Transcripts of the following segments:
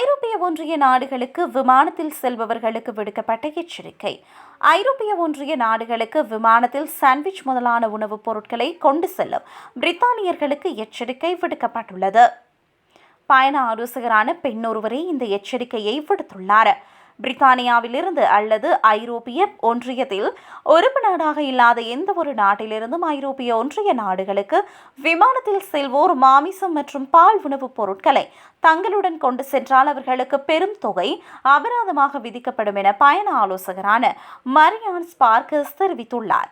ஐரோப்பிய ஒன்றிய நாடுகளுக்கு விமானத்தில் செல்பவர்களுக்கு விடுக்கப்பட்ட எச்சரிக்கை. ஐரோப்பிய ஒன்றிய நாடுகளுக்கு விமானத்தில் சாண்ட்விச் முதலான உணவுப் பொருட்களை கொண்டு செல்லும் பிரித்தானியர்களுக்கு எச்சரிக்கை விடுக்கப்பட்டுள்ளது. பயண ஆலோசகரான பெண் ஒருவரே இந்த எச்சரிக்கையை விடுத்துள்ளார். பிரித்தானியாவிலிருந்து அல்லது ஐரோப்பிய ஒன்றியத்தில் உறுப்பு நாடாக இல்லாத எந்த ஒரு நாட்டிலிருந்தும் ஐரோப்பிய ஒன்றிய நாடுகளுக்கு விமானத்தில் செல்வோர் மாமிசம் மற்றும் பால் உணவுப் பொருட்களை தங்களுடன் கொண்டு சென்றால் அவர்களுக்கு பெரும் தொகை அபராதமாக விதிக்கப்படும் என பயண ஆலோசகரான மரியான் ஸ்பார்கஸ் தெரிவித்துள்ளார்.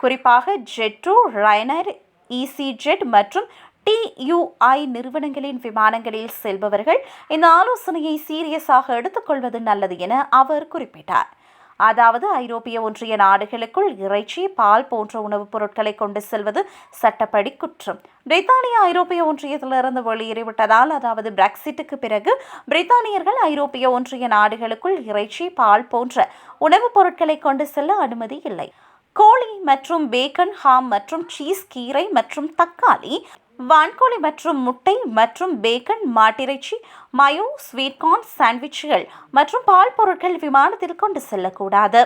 குறிப்பாக ஜெட்ரோ ரைனர் இசிஜெட் மற்றும் டியூஐ நிறுவனங்களின் விமானங்களில் செல்பவர்கள் இந்த ஆலோசனையை சீரியஸாக எடுத்துக்கொள்வது நல்லது என அவர் குறிப்பிட்டார். அதாவது ஐரோப்பிய ஒன்றிய நாடுகளுக்குள் இறைச்சி பால் போன்ற உணவுப் பொருட்களை கொண்டு செல்வது சட்டப்படி குற்றம். பிரித்தானியா ஐரோப்பிய ஒன்றியத்திலிருந்து வெளியேறிவிட்டதால் அதாவது பிரெக்சிட்டுக்கு பிறகு பிரித்தானியர்கள் ஐரோப்பிய ஒன்றிய நாடுகளுக்குள் இறைச்சி பால் போன்ற உணவுப் பொருட்களை கொண்டு செல்ல அனுமதி இல்லை. கோழி மற்றும் பேக்கன் ஹாம் மற்றும் சீஸ் கீரை மற்றும் தக்காளி வான்கோழி மற்றும் முட்டை மற்றும் பேக்கன் மாட்டிறைச்சி மயோ ஸ்வீட்கார்ன் சாண்ட்விச்சுகள் மற்றும் பால் பொருட்கள் விமானத்தில் கொண்டு செல்லக்கூடாது.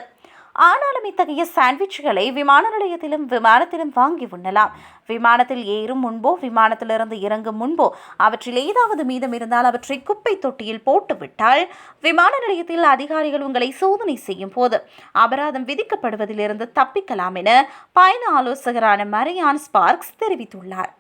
ஆனாலும் இத்தகைய சாண்ட்விச்சுகளை விமான நிலையத்திலும் விமானத்திலும் வாங்கி உண்ணலாம். விமானத்தில் ஏறும் முன்போ விமானத்திலிருந்து இறங்கும் முன்போ அவற்றில் ஏதாவது மீதம் இருந்தால் அவற்றை குப்பை தொட்டியில் போட்டுவிட்டால் விமான நிலையத்தில் அதிகாரிகள் உங்களை சோதனை செய்யும் போது அபராதம் விதிக்கப்படுவதிலிருந்து தப்பிக்கலாம் என பயண ஆலோசகரான மரியான் ஸ்பார்க்ஸ் தெரிவித்துள்ளார்.